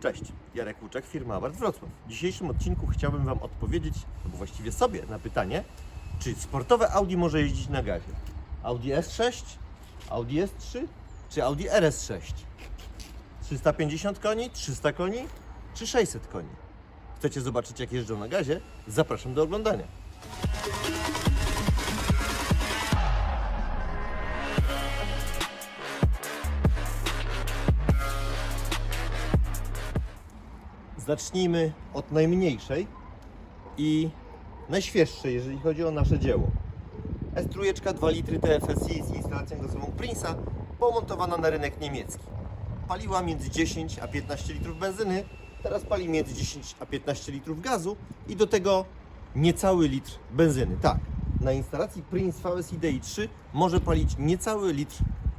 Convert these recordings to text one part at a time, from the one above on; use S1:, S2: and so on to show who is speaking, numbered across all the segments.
S1: Cześć, Jarek Łuczek, firma Abart Wrocław. W dzisiejszym odcinku chciałbym Wam odpowiedzieć, albo właściwie sobie, na pytanie, czy sportowe Audi może jeździć na gazie? Audi S6, Audi S3 czy Audi RS6? 350 koni, 300 koni czy 600 koni? Chcecie zobaczyć jak jeżdżą na gazie? Zapraszam do oglądania. Zacznijmy od najmniejszej i najświeższej, jeżeli chodzi o nasze dzieło. S3 2 litry TFSI z instalacją gazową Prince'a, pomontowana na rynek niemiecki. Paliła między 10 a 15 litrów benzyny, teraz pali między 10 a 15 litrów gazu i do tego niecały litr benzyny. Tak, na instalacji Prince VSI Di 3 może palić niecały litr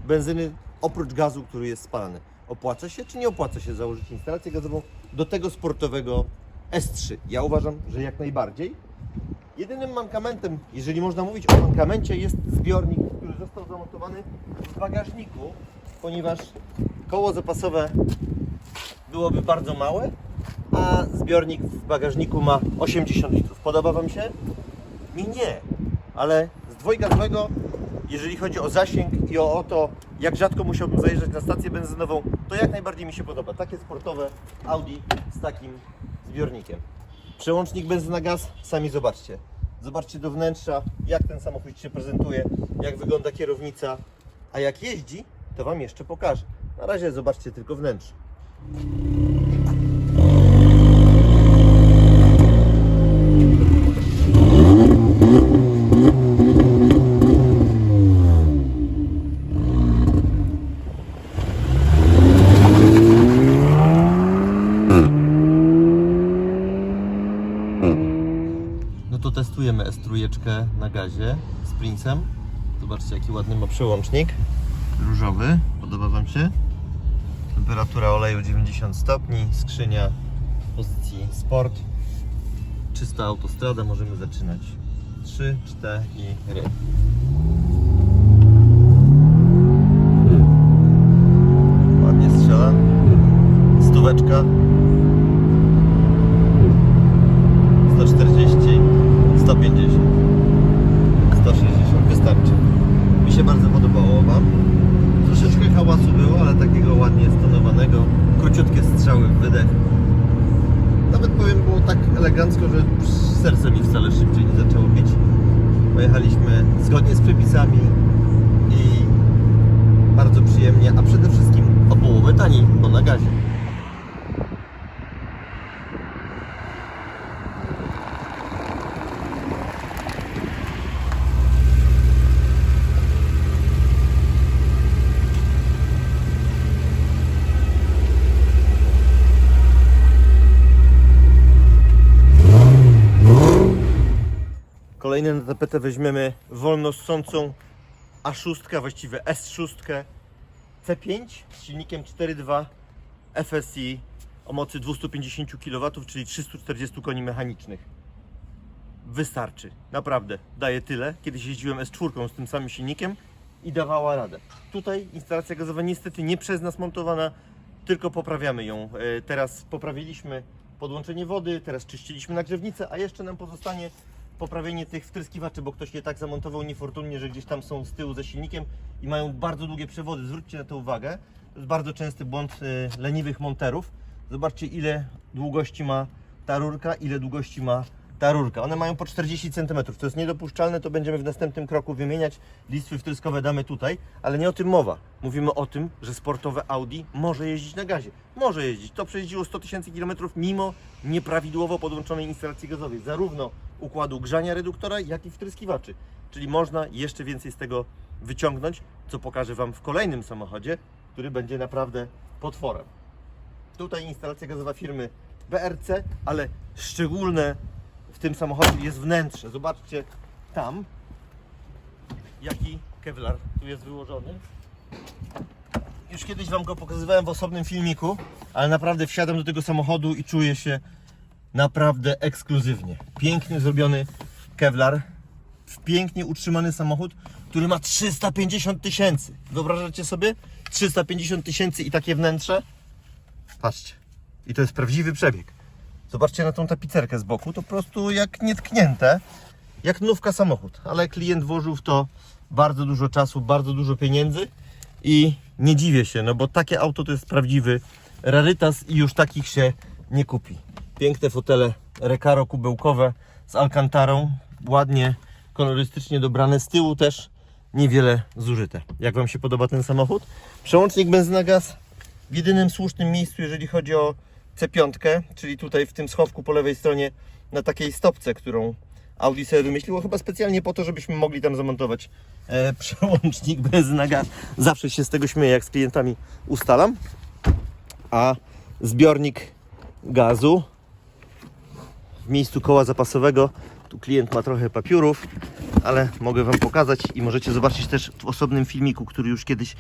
S1: benzyny oprócz gazu, który jest spalany. Opłaca się czy nie opłaca się założyć instalację gazową do tego sportowego S3? Ja uważam, że jak najbardziej. Jedynym mankamentem, jeżeli można mówić o mankamencie, jest zbiornik, który został zamontowany w bagażniku, ponieważ koło zapasowe byłoby bardzo małe, a zbiornik w bagażniku ma 80 litrów. Podoba Wam się? Mi nie, ale z dwojgazowego, jeżeli chodzi o zasięg i o to, jak rzadko musiałbym zajeżdżać na stację benzynową, to jak najbardziej mi się podoba. Takie sportowe Audi z takim zbiornikiem. Przełącznik benzyna gaz, sami zobaczcie. Zobaczcie do wnętrza, jak ten samochód się prezentuje, jak wygląda kierownica, a jak jeździ, to Wam jeszcze pokażę. Na razie zobaczcie tylko wnętrze. No to testujemy S3 na gazie z Prince'em. Zobaczcie jaki ładny ma przełącznik. Różowy, podoba Wam się? Temperatura oleju 90 stopni, skrzynia w pozycji sport. Czysta autostrada, możemy zaczynać. 3, 4 ry. Ładnie wydech. Nawet powiem, było tak elegancko, że serce mi wcale szybciej nie zaczęło bić. Pojechaliśmy zgodnie z przepisami i bardzo przyjemnie, a przede wszystkim o połowę taniej, bo na gazie. Kolejny na tapetę weźmiemy wolno ssącą A6, a właściwie S6 C5 z silnikiem 4.2 FSI o mocy 250 kW, czyli 340 koni mechanicznych. Wystarczy, naprawdę, daje tyle. Kiedyś jeździłem S4 z tym samym silnikiem i dawała radę. Tutaj instalacja gazowa niestety nie przez nas montowana, tylko poprawiamy ją. E, Teraz poprawiliśmy podłączenie wody, teraz czyściliśmy nagrzewnicę, a jeszcze nam pozostanie poprawienie tych wtryskiwaczy, bo ktoś je tak zamontował niefortunnie, że gdzieś tam są z tyłu za silnikiem i mają bardzo długie przewody. Zwróćcie na to uwagę. To jest bardzo częsty błąd y, leniwych monterów. Zobaczcie ile długości ma ta rurka, ile długości ma ta rurka. One mają po 40 cm. To jest niedopuszczalne, to będziemy w następnym kroku wymieniać. Listwy wtryskowe damy tutaj, ale nie o tym mowa. Mówimy o tym, że sportowe Audi może jeździć na gazie. Może jeździć. To przejeździło 100 tysięcy kilometrów mimo nieprawidłowo podłączonej instalacji gazowej. Zarówno układu grzania reduktora, jak i wtryskiwaczy. Czyli można jeszcze więcej z tego wyciągnąć, co pokażę Wam w kolejnym samochodzie, który będzie naprawdę potworem. Tutaj instalacja gazowa firmy BRC, ale szczególne w tym samochodzie jest wnętrze. Zobaczcie tam, jaki kevlar tu jest wyłożony. Już kiedyś Wam go pokazywałem w osobnym filmiku, ale naprawdę wsiadam do tego samochodu i czuję się naprawdę ekskluzywnie. Pięknie zrobiony kevlar, pięknie utrzymany samochód, który ma 350 tysięcy. Wyobrażacie sobie? 350 tysięcy i takie wnętrze? Patrzcie. I to jest prawdziwy przebieg. Zobaczcie na tą tapicerkę z boku, to po prostu jak nietknięte, jak nówka samochód. Ale klient włożył w to bardzo dużo czasu, bardzo dużo pieniędzy i nie dziwię się, no bo takie auto to jest prawdziwy rarytas i już takich się nie kupi. Piękne fotele Recaro kubełkowe z alkantarą, ładnie, kolorystycznie dobrane. Z tyłu też niewiele zużyte. Jak Wam się podoba ten samochód? Przełącznik benzyna gaz w jedynym słusznym miejscu, jeżeli chodzi o C5, czyli tutaj w tym schowku po lewej stronie na takiej stopce, którą Audi sobie wymyśliło, chyba specjalnie po to, żebyśmy mogli tam zamontować e, przełącznik benzyna gaz. Zawsze się z tego śmieję, jak z klientami ustalam. A zbiornik gazu w miejscu koła zapasowego. Tu klient ma trochę papiurów, ale mogę Wam pokazać i możecie zobaczyć też w osobnym filmiku, który już kiedyś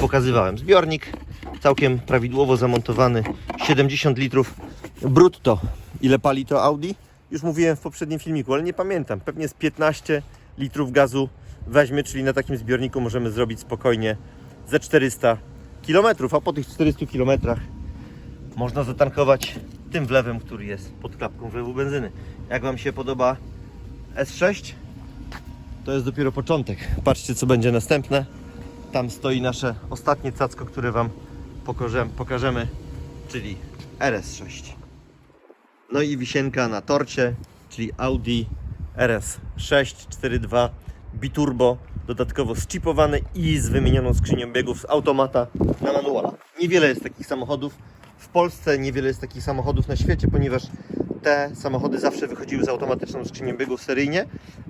S1: pokazywałem. Zbiornik całkiem prawidłowo zamontowany, 70 litrów brutto. Ile pali to Audi? Już mówiłem w poprzednim filmiku, ale nie pamiętam. Pewnie z 15 litrów gazu weźmie, czyli na takim zbiorniku możemy zrobić spokojnie ze 400 km, a po tych 400 km można zatankować tym wlewem, który jest pod klapką wlewu benzyny. Jak Wam się podoba S6? To jest dopiero początek. Patrzcie, co będzie następne. Tam stoi nasze ostatnie cacko, które Wam pokażemy, czyli RS6. No i wisienka na torcie, czyli Audi RS6 4.2 biturbo, dodatkowo zchipowany i z wymienioną skrzynią biegów z automata na manuala. Niewiele jest takich samochodów w Polsce, niewiele jest takich samochodów na świecie, ponieważ te samochody zawsze wychodziły z automatyczną skrzynią biegów seryjnie,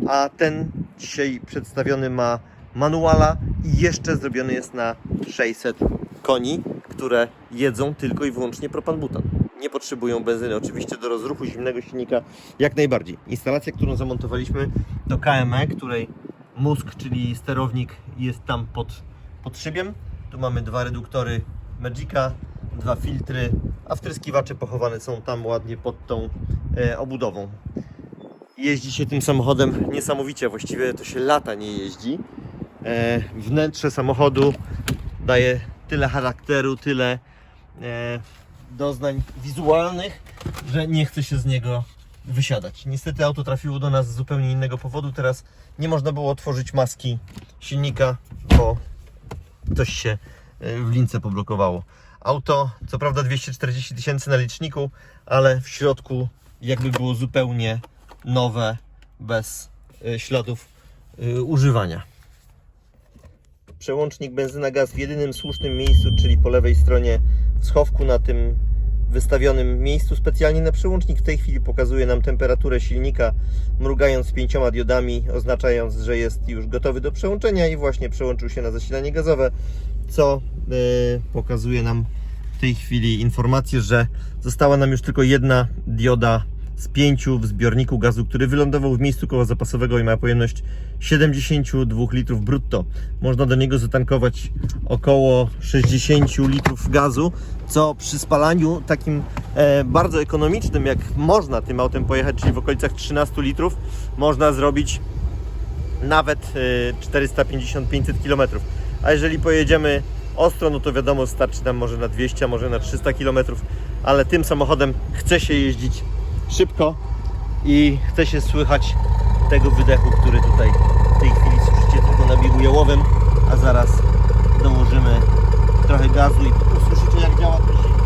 S1: a ten dzisiaj przedstawiony ma manuala i jeszcze zrobiony jest na 600 koni, które jedzą tylko i wyłącznie propan-butan. Nie potrzebują benzyny. Oczywiście do rozruchu zimnego silnika jak najbardziej. Instalacja, którą zamontowaliśmy do KME, której mózg, czyli sterownik jest tam pod, pod szybiem. Tu mamy dwa reduktory Magica, dwa filtry, a wtryskiwacze pochowane są tam ładnie pod tą e, obudową. Jeździ się tym samochodem niesamowicie, właściwie to się lata nie jeździ. E, wnętrze samochodu daje tyle charakteru, tyle e, doznań wizualnych, że nie chce się z niego wysiadać. Niestety auto trafiło do nas z zupełnie innego powodu. Teraz nie można było otworzyć maski silnika, bo coś się w lince poblokowało. Auto, co prawda 240 tysięcy na liczniku, ale w środku jakby było zupełnie nowe, bez e, śladów e, używania. Przełącznik benzyna gaz w jedynym słusznym miejscu, czyli po lewej stronie w schowku na tym wystawionym miejscu specjalnie na przełącznik w tej chwili pokazuje nam temperaturę silnika, mrugając pięcioma diodami, oznaczając, że jest już gotowy do przełączenia i właśnie przełączył się na zasilanie gazowe, co yy, pokazuje nam w tej chwili informację, że została nam już tylko jedna dioda z pięciu w zbiorniku gazu, który wylądował w miejscu koła zapasowego i ma pojemność 72 litrów brutto. Można do niego zatankować około 60 litrów gazu, co przy spalaniu takim e, bardzo ekonomicznym, jak można tym autem pojechać, czyli w okolicach 13 litrów, można zrobić nawet e, 450-500 km. A jeżeli pojedziemy ostro, no to wiadomo, starczy nam może na 200, a może na 300 km, ale tym samochodem chce się jeździć szybko i chce się słychać tego wydechu, który tutaj w tej chwili słyszycie tylko na biegu jałowym, a zaraz dołożymy trochę gazu i usłyszycie jak działa ten silnik.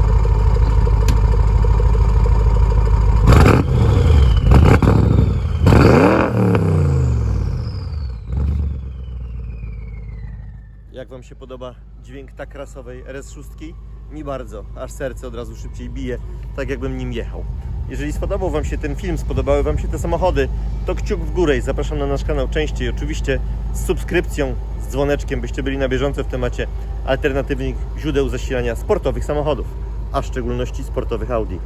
S1: Jak Wam się podoba dźwięk tak rasowej RS6? Mi bardzo, aż serce od razu szybciej bije, tak jakbym nim jechał. Jeżeli spodobał Wam się ten film, spodobały Wam się te samochody, to kciuk w górę i zapraszam na nasz kanał częściej. Oczywiście z subskrypcją, z dzwoneczkiem, byście byli na bieżąco w temacie alternatywnych źródeł zasilania sportowych samochodów, a w szczególności sportowych Audi.